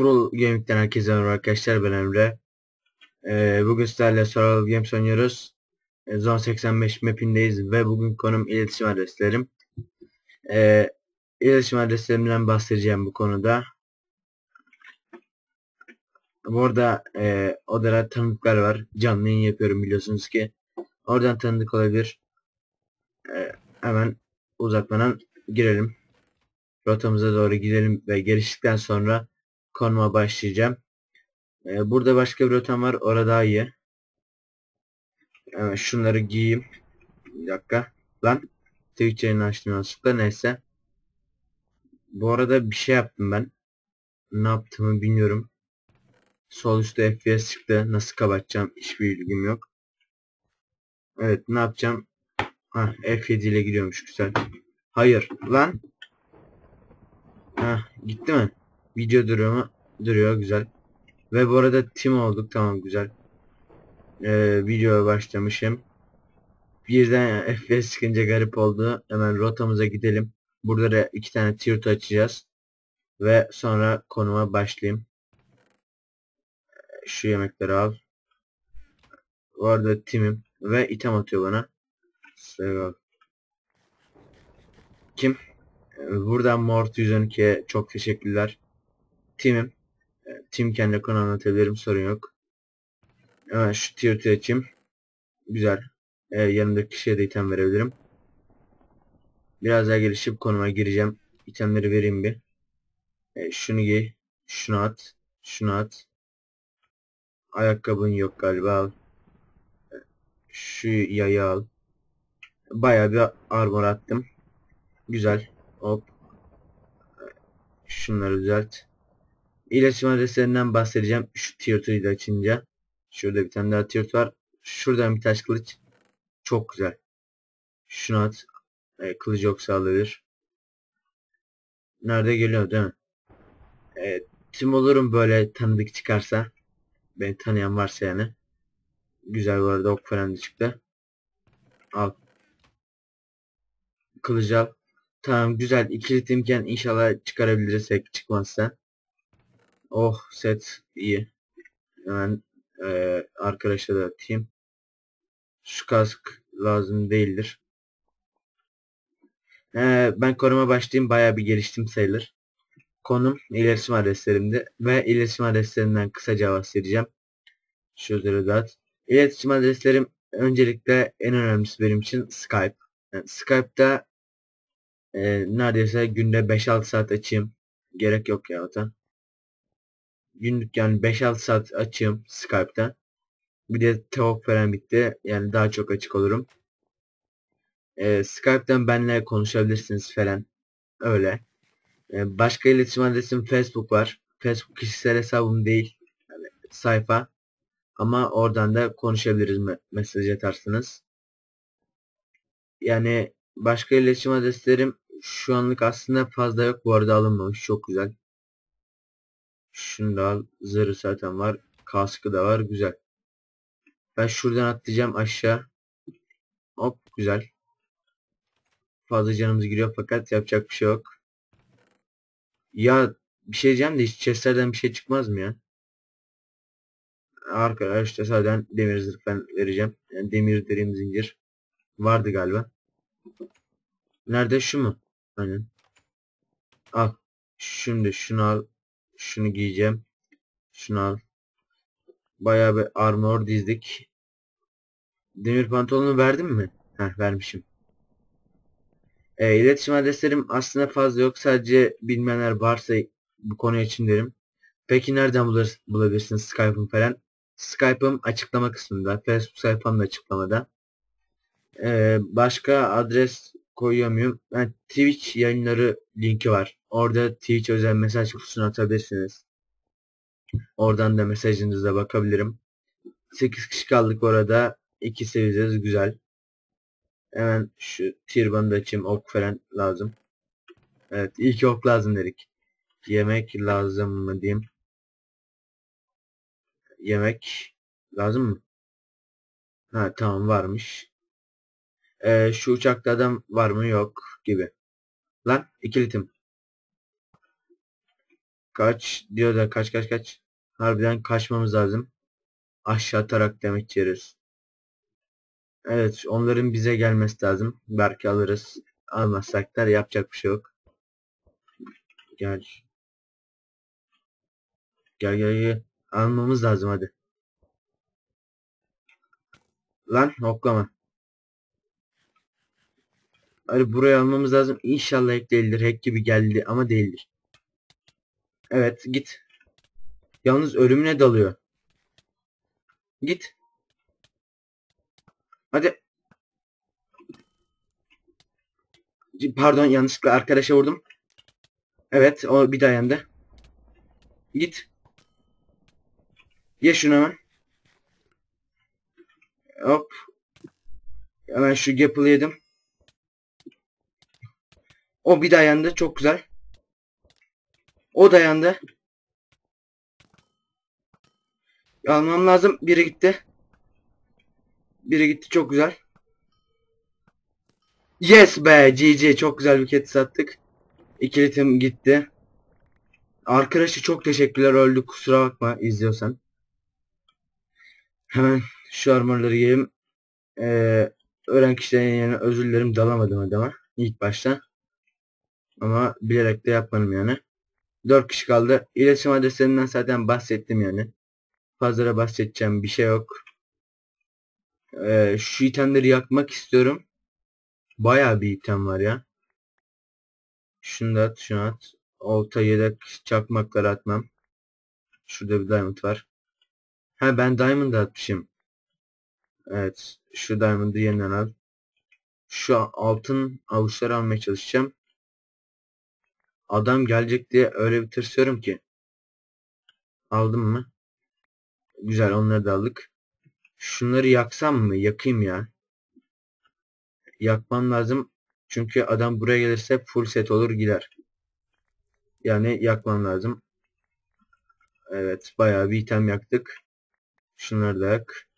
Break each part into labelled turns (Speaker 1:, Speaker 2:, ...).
Speaker 1: Full Gaming'den herkese merhaba arkadaşlar ben Emre. Ee, bugün sizlerle Survival Games oynuyoruz. Ee, Zone 85 mapindeyiz ve bugün konum iletişim adreslerim. Ee, iletişim adreslerimden bahsedeceğim bu konuda. Bu arada e, odada tanıdıklar var. Canlı yayın yapıyorum biliyorsunuz ki. Oradan tanıdık olabilir. Ee, hemen uzaklanan girelim. Rotamıza doğru gidelim ve geliştikten sonra konuma başlayacağım. Ee, burada başka bir rotam var. Orada daha iyi. Şunları giyeyim. Bir dakika. Lan. Twitch yayını açtım yanlışlıkla. Neyse. Bu arada bir şey yaptım ben. Ne yaptığımı bilmiyorum. Sol üstte FPS çıktı. Nasıl kapatacağım hiçbir bilgim yok. Evet ne yapacağım? Ha F7 ile gidiyormuş güzel. Hayır lan. Ha gitti mi? Video duruyor mu? Duruyor güzel. Ve bu arada team olduk tamam güzel. Ee, videoya başlamışım. Birden FPS çıkınca garip oldu. Hemen rotamıza gidelim. Burada da iki tane tier açacağız. Ve sonra konuma başlayayım. Şu yemekleri al. Bu arada timim ve item atıyor bana. Seval. Kim? Ee, buradan Mort 112'ye çok teşekkürler. Timim. Ee, Tim kendi konu anlatabilirim sorun yok. Hemen şu tier 2 açayım. Güzel. Ee, yanımdaki kişiye de item verebilirim. Biraz daha gelişip konuma gireceğim. İtemleri vereyim bir. Ee, şunu giy. Şunu at. Şunu at. Ayakkabın yok galiba al. Şu yayı al. Baya bir armor attım. Güzel. Hop. Şunları düzelt. İletişim adreslerinden bahsedeceğim. Şu tier 2'yi açınca. Şurada bir tane daha tier 2 var. Şuradan bir taş kılıç. Çok güzel. Şunu at. E, kılıcı yoksa alabilir. Nerede geliyor değil mi? E, tim olurum böyle tanıdık çıkarsa. Beni tanıyan varsa yani. Güzel bu arada ok falan çıktı. Al. Kılıcı al. Tamam güzel. İkili timken inşallah çıkarabilirsek çıkmazsa. Oh set iyi. Hemen e, arkadaşa da atayım. Şu kask lazım değildir. E, ben koruma başlayayım. Bayağı bir geliştim sayılır. Konum iletişim adreslerimde ve iletişim adreslerinden kısaca bahsedeceğim. Şurada da at. İletişim adreslerim öncelikle en önemlisi benim için Skype. Yani Skype'da e, neredeyse günde 5-6 saat açayım. Gerek yok ya zaten. Günlük yani 5-6 saat açayım Skype'da. Bir de tavuk falan bitti. Yani daha çok açık olurum. E, Skype'dan benimle konuşabilirsiniz falan. Öyle. E, başka iletişim adresim Facebook var. Facebook kişisel hesabım değil. Yani sayfa. Ama oradan da konuşabiliriz me mesaj atarsınız. Yani başka iletişim adreslerim şu anlık aslında fazla yok. Bu arada alınmamış. Çok güzel. Şunu da al. Zırhı zaten var. Kaskı da var. Güzel. Ben şuradan atlayacağım aşağı. Hop güzel. Fazla canımız giriyor fakat yapacak bir şey yok. Ya bir şey diyeceğim de hiç chestlerden bir şey çıkmaz mı ya? Arkadaşlar zaten demir zırh ben vereceğim. Yani demir derim zincir. Vardı galiba. Nerede şu mu? Aynen. Al. Şimdi şunu al. Şunu giyeceğim. Şunu al. Bayağı bir armor dizdik. Demir pantolonu verdim mi? Heh vermişim. E, iletişim adreslerim aslında fazla yok. Sadece bilmeyenler varsa bu konu için derim. Peki nereden bulur, bulabilirsiniz Skype'ım falan? Skype'ım açıklama kısmında. Facebook sayfam da açıklamada. Ee, başka adres koyuyor muyum? Yani Twitch yayınları linki var. Orada Twitch özel mesaj kutusuna atabilirsiniz. Oradan da mesajınıza bakabilirim. 8 kişi kaldık orada. 2 seviyeceğiz. Güzel. Hemen şu tirbanı da açayım. Ok falan lazım. Evet. ilk ok lazım dedik. Yemek lazım mı diyeyim. Yemek lazım mı? Ha tamam varmış. Ee, şu uçakta adam var mı yok gibi. Lan ikilitim. Kaç diyor da kaç kaç kaç. Harbiden kaçmamız lazım. Aşağı atarak demek yeriz. Evet onların bize gelmesi lazım. Belki alırız. Almazsak da yapacak bir şey yok. Gel. Gel gel gel. Almamız lazım hadi. Lan hoplama. Hadi buraya almamız lazım. İnşallah hack değildir. Hack gibi geldi ama değildir. Evet git. Yalnız ölümüne dalıyor. Git. Hadi. Pardon yanlışlıkla arkadaşa vurdum. Evet o bir dayandı. Git. Ye şunu hemen. Hop. Hemen şu Gapple'ı yedim. O bir dayandı. Çok güzel. O dayandı. Almam lazım. Biri gitti. Biri gitti. Çok güzel. Yes be. GG. Çok güzel bir ket sattık. İkilitim gitti. Arkadaşı çok teşekkürler. Öldü. Kusura bakma izliyorsan. Hemen şu armorları giyelim. Ee, öğren kişilerin yerine özür dilerim dalamadım adama. ilk başta. Ama bilerek de yapmadım yani. 4 kişi kaldı. İletişim adreslerinden zaten bahsettim yani. Fazla bahsedeceğim bir şey yok. Ee, şu itemleri yakmak istiyorum. Bayağı bir item var ya. Şunu da at, şunu at. Olta yedek çakmakları atmam. Şurada bir diamond var. Ha ben diamond atmışım. Evet. Şu diamond'ı yeniden al. Şu altın avuçları almaya çalışacağım. Adam gelecek diye öyle bir tırsıyorum ki. Aldım mı? Güzel onları da aldık. Şunları yaksam mı? Yakayım ya. Yakmam lazım. Çünkü adam buraya gelirse full set olur gider. Yani yakmam lazım. Evet bayağı bir item yaktık. Şunları da yak.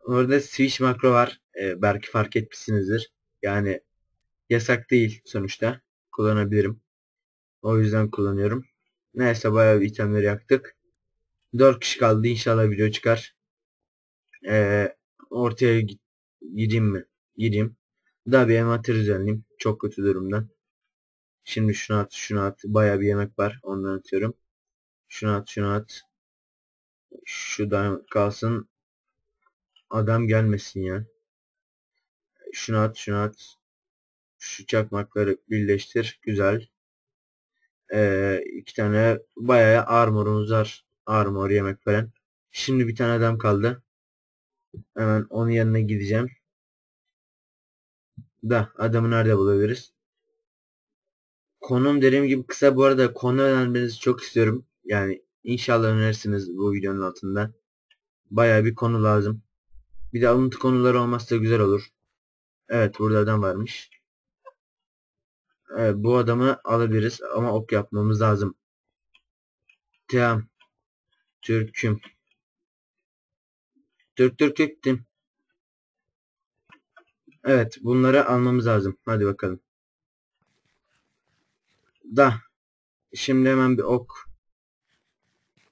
Speaker 1: Orada switch makro var. Ee, belki fark etmişsinizdir. Yani yasak değil sonuçta. Kullanabilirim. O yüzden kullanıyorum. Neyse bayağı bir itemleri yaktık. 4 kişi kaldı. İnşallah video çıkar. Ee, ortaya gideyim mi? Gideyim. Daha bir envanter düzenleyeyim. Çok kötü durumda. Şimdi şunu at, şunu at. Bayağı bir yemek var. Ondan atıyorum. Şunu at, şunu at. Şu da kalsın. Adam gelmesin ya. Şunu at, şunu at. Şu çakmakları birleştir. Güzel. Ee, iki tane bayağı armorumuz var. Armor yemek falan. Şimdi bir tane adam kaldı. Hemen onun yanına gideceğim. Da adamı nerede bulabiliriz? Konum dediğim gibi kısa bu arada konu önermenizi çok istiyorum. Yani inşallah önerirsiniz bu videonun altında. Baya bir konu lazım. Bir de alıntı konuları olmazsa güzel olur. Evet burada adam varmış. Evet bu adamı alabiliriz ama ok yapmamız lazım. Tamam. Türk'üm. Türk Türk Türk'tüm. Evet bunları almamız lazım. Hadi bakalım. Da. Şimdi hemen bir ok.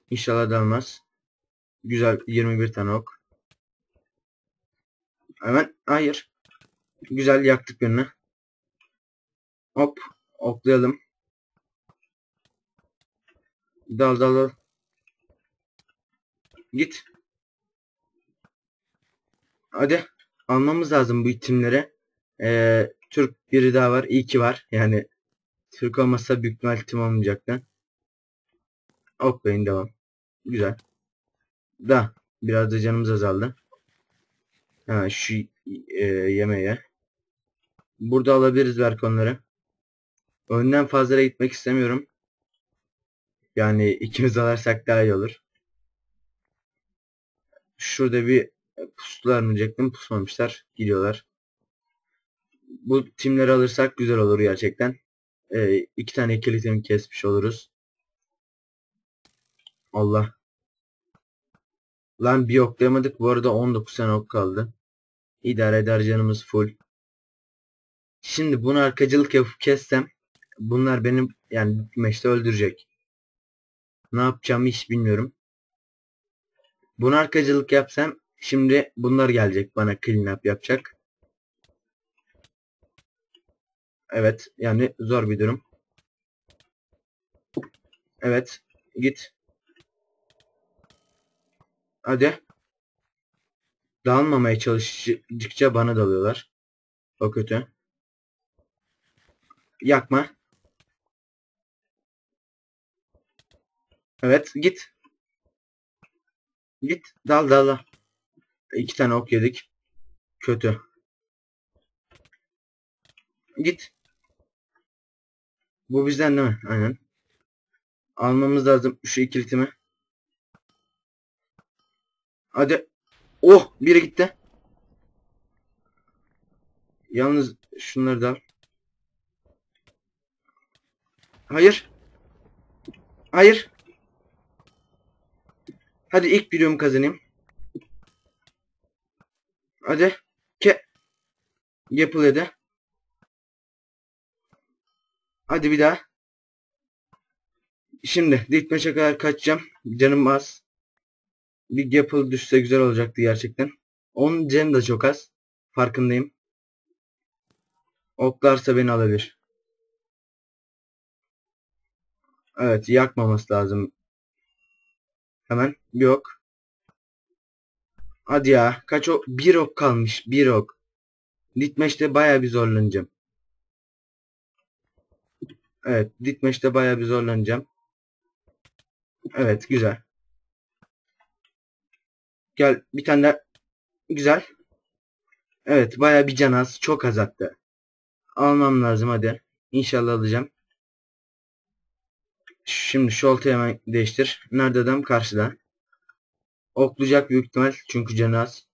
Speaker 1: İnşallah dalmaz. Güzel 21 tane ok. Hemen hayır. Güzel yaktık birini. Hop oklayalım. Dal dal. Git. Hadi almamız lazım bu itimleri. Ee, Türk biri daha var. İyi ki var. Yani Türk olmasa büyük ihtimal itim olmayacaktı. Oklayın devam. Güzel. Da biraz da canımız azaldı. Ha şu e, yemeğe. Burada alabiliriz belki onları. Önden fazla gitmek istemiyorum. Yani ikimiz alırsak daha iyi olur. Şurada bir pusular mı diyecektim. Pusmamışlar. Gidiyorlar. Bu timleri alırsak güzel olur gerçekten. Ee, iki tane ikili tim kesmiş oluruz. Allah. Lan bir oklayamadık. Bu arada 19 tane ok kaldı. İdare eder canımız full. Şimdi bunu arkacılık yapıp kessem bunlar benim yani meşte öldürecek. Ne yapacağımı hiç bilmiyorum. Bunu arkacılık yapsam şimdi bunlar gelecek bana clean up yapacak. Evet yani zor bir durum. Evet git. Hadi. Dağılmamaya çalıştıkça bana dalıyorlar. O kötü. Yakma. Evet git. Git. Dal dal dal. İki tane ok yedik. Kötü. Git. Bu bizden değil mi? Aynen. Almamız lazım şu ikilitimi. Hadi. Oh! Biri gitti. Yalnız şunları da. Hayır. Hayır. Hadi ilk videomu kazanayım. Hadi. Ke. Yapıldı. Hadi bir daha. Şimdi ditmeşe kadar kaçacağım. Canım az. Bir Gapple düşse güzel olacaktı gerçekten. Onun canı da çok az. Farkındayım. Oklarsa beni alabilir. Evet yakmaması lazım. Hemen bir ok. Hadi ya. Kaç ok? Bir ok kalmış. Bir ok. Ditmeş'te baya bir zorlanacağım. Evet. Ditmeş'te baya bir zorlanacağım. Evet. Güzel. Gel. Bir tane daha. Güzel. Evet. Baya bir can az. Çok az hatta. Almam lazım hadi. İnşallah alacağım. Şimdi şu oltayı hemen değiştir. Nerede adam? Karşıda. Oklayacak büyük ihtimal. Çünkü canı az.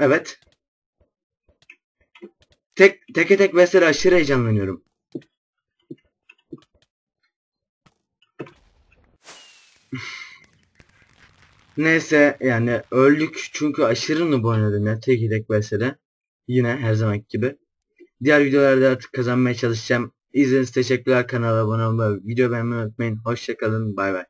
Speaker 1: Evet. Tek teke tek vesile aşırı heyecanlanıyorum. Neyse yani öldük çünkü aşırı noob oynadım ya tek tek vesile. Yine her zaman gibi. Diğer videolarda artık kazanmaya çalışacağım. İzlediğiniz teşekkürler kanala abone olmayı, video beğenmeyi unutmayın. Hoşçakalın bay bay.